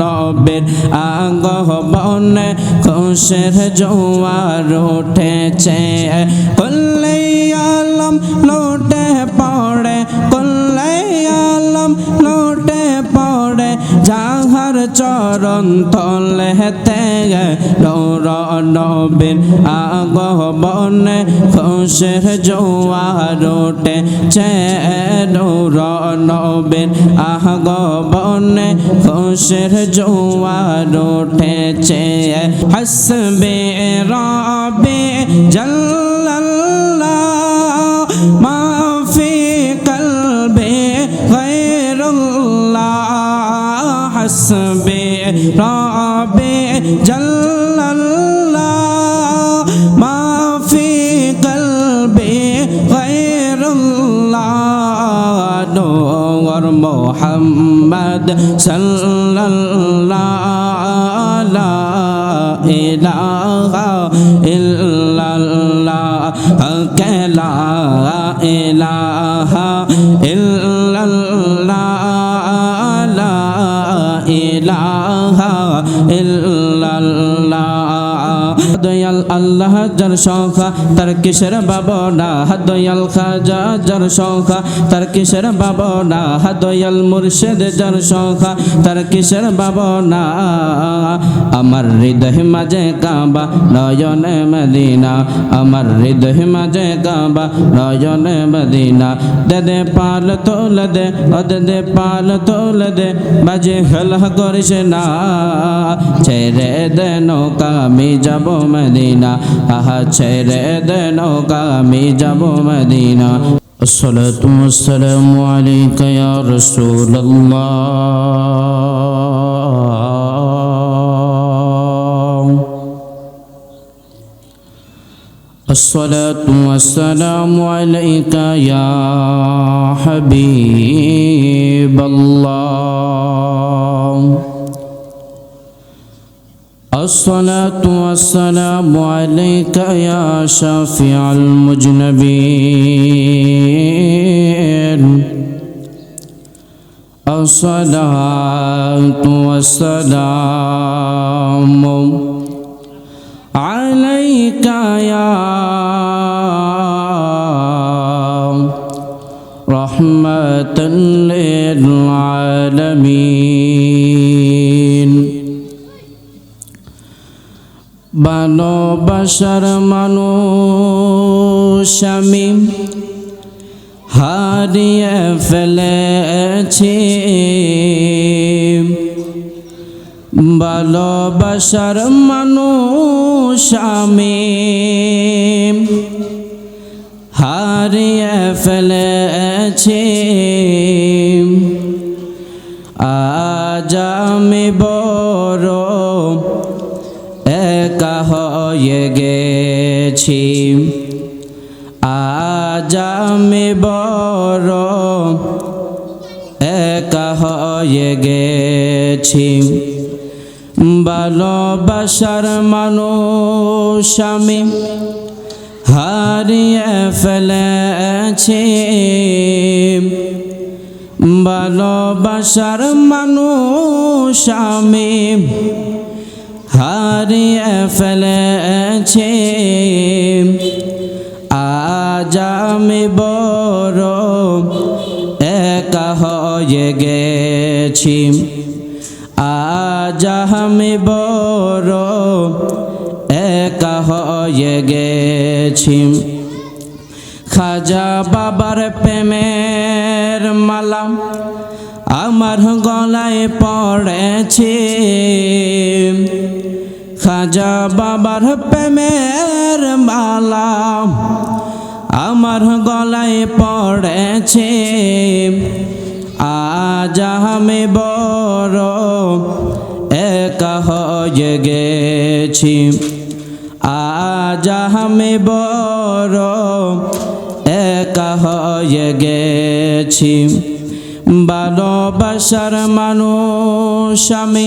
নবের আগমনে খুশের জোয়ার উঠেছে। কল্লে আলম লোটে পড়ে কল্লে আলম লোটে যাহার চরণ তলে তেগে নৌর নবের আগমনে, খুশের জোয়ার উঠেছে নৌর নবের আগমনে, খুশের জোয়ার উঠেছে হসবে রবে জল্লাল্লাহ হসবে রবে জল্লাল্লাহ মাফি কলবে গায়রুল্লাহ নূর মোহাম্মদ সাল্লাল্লাহ। ইলাহা ইল্লাল্লাহ দয়াল আল্লাহ যার সংখ্যা, তার কিসের বাবনা দয়াল খাজা যার সংখ্যা, তার কিসের বাবনা দয়াল মুর্শিদ যার সংখ্যা, তার কিসের বাবনা আমার হৃদয় মাঝে কাবা নয়নে মদিনা, আমার হৃদয় মাঝে কাবা নয়নে মদিনা। দে পাল তোল দে দে পাল তোল দে, বাজে হেলা করিস না। ছেড়ে দে নৌকা, আমি যাব মদিনা আহা ছেড়ে দে নৌকা আমি যাব মদিনা الصلاة والسلام عليك يا رسول الله الصلاة والسلام عليك يا حبيب الصلاة والسلام عليك يا شافع المجنبين. الصلاة والسلام عليك يا رحمة للعالمين. ভালোবাসার মানুষ আমি হারিয়ে ফেলেছি। ভালোবাসার মানুষ আমি হারিয়ে ফেলেছি। আজ আমি বড় একা হয়ে গেছি। আজ আমি বড় একা হয়ে গেছি। ভালোবাসার মানুষ আমি হারিয়ে ফেলেছি। ভালোবাসার মানুষ আমি হারিয়ে ফেলেছি। আজ আমি বড় একা হয়ে গেছি। আজ আমি বড় একা হয়ে গেছি। খাজা বাবার প্রেমের মালাম আমার গলায় পড়েছে। খাজা বাবার প্রেমের মালা আমার গলায় পড়েছে। আজ আমি বড় একা হয়ে গেছি। আজ আমি বড় একা হয়ে গেছি। ভালোবাসার মানুষ আমি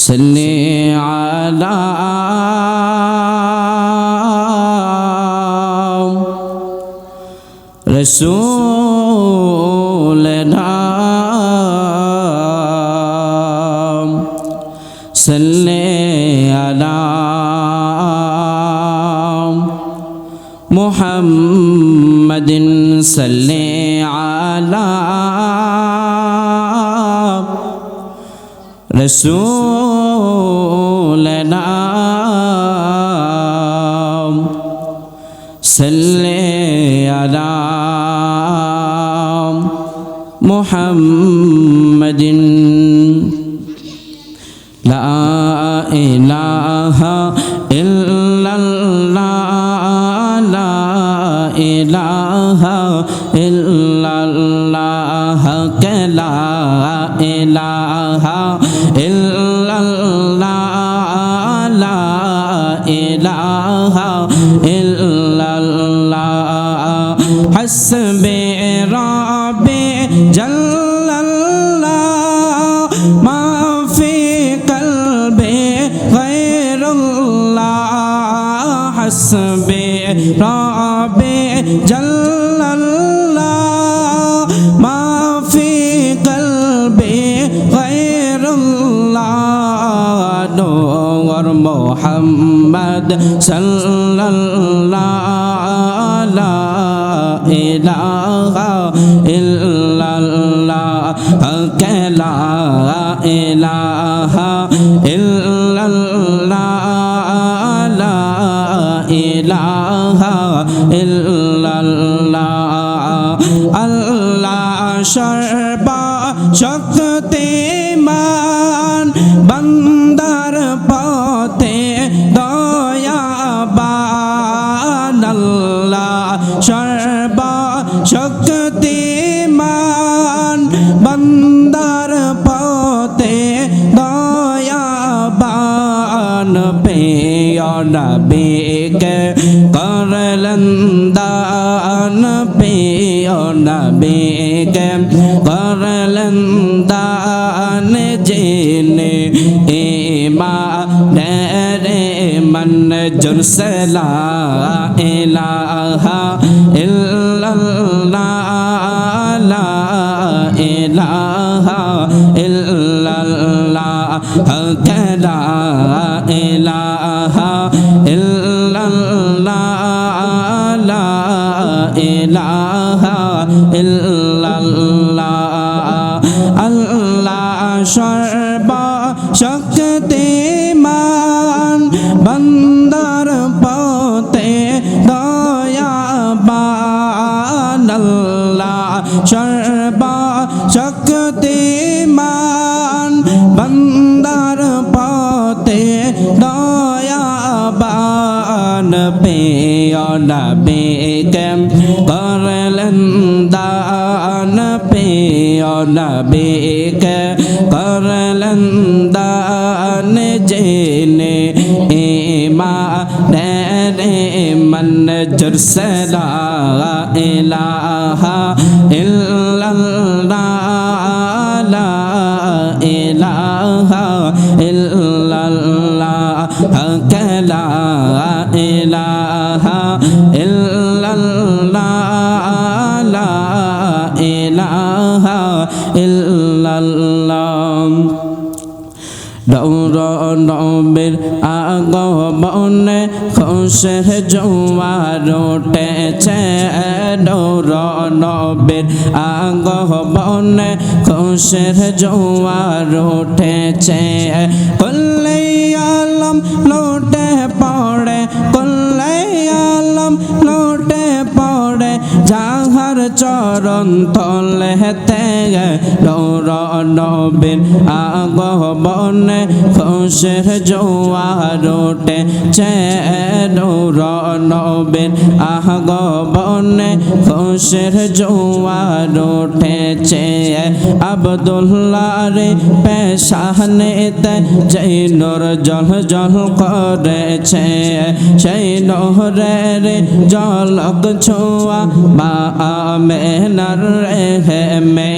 صل على رسولنا. صل على محمد. صل على رسول নাম সাল্লে আলা মুহাম্মাদিন। লা ইলাহা ইল্লাল্লাহ লা ইলাহা ইল্লাল্লাহ কে লা ইলাহা ইল্লা রবে জল্লাল্লাহ, মাফি কলবে গায়রুল্লাহ, নূর মুহাম্মদ সাল্লাল্লাহ লা ইলাহা ইল্লাল্লাহ লা ইলাহা ইল্লাল্লাহ, লা ইলাহা ইল্লাল্লাহ, আল্লাহ সর্বা শক্তি মান বন্দার পথে দয়াবান, আল্লাহ সর্বা শক্তি মান বন্দার পথে দয়াবান পেয় নবী নবীকে করলেন দান জেনে এমা রে মন জুরসলা শক্তিমান বন্দার পথে দয়াবান আল্লাহ সর্বা শক্তিমান বন্দার পথে দয়াবান পেয় নবীকে করলেন দান পেয় নবীকে করলেন দান। জেনে ইমা রে মন জুরসলা ইলাহা ইল্লাল্লাহ লা ইলাহা ইল্লাল্লাহ লা ইলাহা ইল্লাল্লাহ লা ইলাহা ইল্লাল্লাহ দৌর নবীর আগমনে খুশের জোয়ার উঠেছে। দৌর নবীর আগমনে খুশের জোয়ার উঠেছে। কল্লে আলম লোটে পড়ে, কল্লে আলম লোটে যাহার চরণ তলেতে নৌর নবীন আগমনে খুশের জোয়ার ওঠে চে নৌর নবীন আগমনে খুশের জোয়ার ওঠেছে আবদুল্লাহ রে পেশানেতে যেই নূর জল জল করেছে, সেই নহরের জলক ছোয়া মা আমেনার রে মে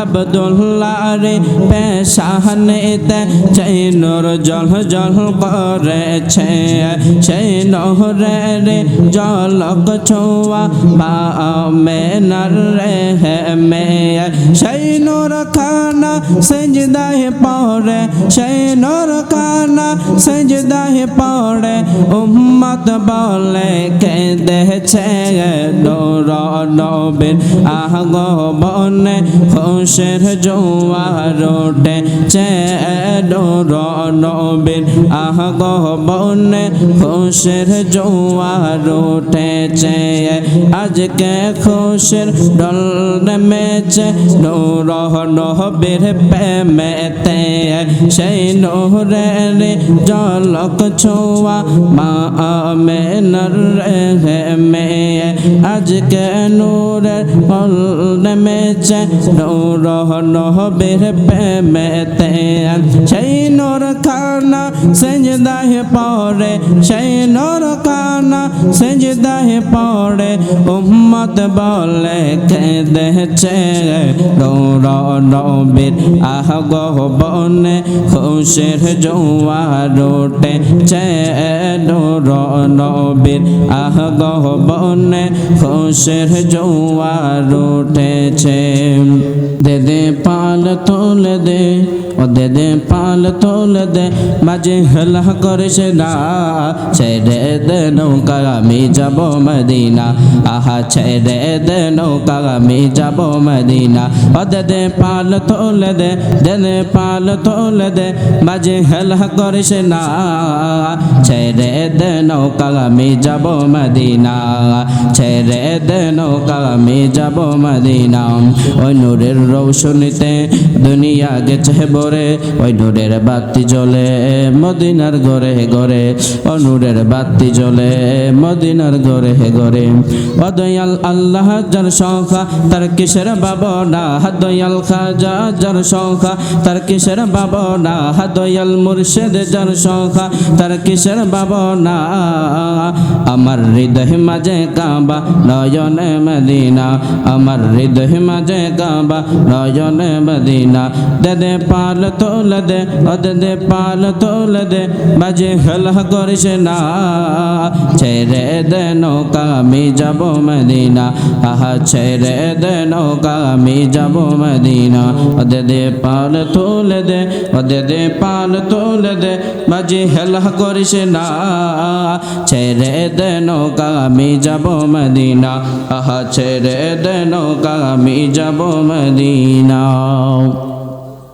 আবদুল্লাহ রে পেশানেতে যেই নূর জল জল করেছে সেই নহরের জলক ছোয়া মা আমেনার রে মে সেই নূর খানা সেজদাহে পড়ে সেই নূর খানা সেজদাহে পড়ে উম্মত বলে কে দেছে নূর নবীন আগ বনে খুশের জোয়ার ওঠে। চে নূর নবীন আগ বনে খুশের জোয়ার উঠেছে আজকে খুশের ডল নেমেছে নূর নহবের প্রেমেতে। সেই নহরের জলক ছোয়া মা আমেনার রে মে আজকে নূরের ফল নেমেছে নূর নহবের প্রেমেতে সেই নূর খানা সেজদাহে পড়ে, সেই নূর খানা সেজদাহে পড়ে, উম্মত বলে কে দেছে নূর নবীর আহ গহবনে খুশের জোয়ার চে নূর নবীর আহ গহবনে খুশের জোয়ার উঠেছে। দে দে পাল তোল দে, ও দে দে পাল তোল দে, মাঝে হেলা করিস না ছেড়ে দে নৌকা, আমি যাব মদিনা। আহা, ছেড়ে দে নৌকা, আমি যাব মদিনা। ও দে দে পাল তোল দে দে দে পাল তোল দে, মাঝে হেলা করিস না ছেড়ে দে নৌকা, আমি যাব মদিনা। ছেড়ে দে নৌকা আমি যাব মদিনা। ওই নূরের রৌশনীতে দুনিয়া গেছে ভরে, ওই নূরের বাতি জ্বলে মদিনার ঘরে ঘরে, ও নূরের বাতি জ্বলে মদিনার ঘরে ঘরে। ও দয়াল আল্লাহ, যার সংখ্যা তার কিসের বাবনা দয়াল খাজা, যার সংখ্যা তার কিসের বাবনা দয়াল মুর্শেদ, যার সংখ্যা তার কিসের বাবনা আমার হৃদয় মাঝে কাবা নয়নে মদিনা, আমার হৃদয় মাঝে কাবা নয়নে মদিনা। দে পাল তোল দে দে পাল তোল দে, বাজে হেলা করিস না, ছেড়ে দে নৌকা, আমি যাব মদিনা। আহা, ছেড়ে দে নৌকা, আমি যাব মদিনা। ও দে পাল তোল দে ও দে দে পাল তোল দে, বাজে হেলা করিস না, ছেড়ে দে নৌকা, আমি যাব মদিনা। আহা ছেড়ে দেন নৌকা আমি যাব মদিনা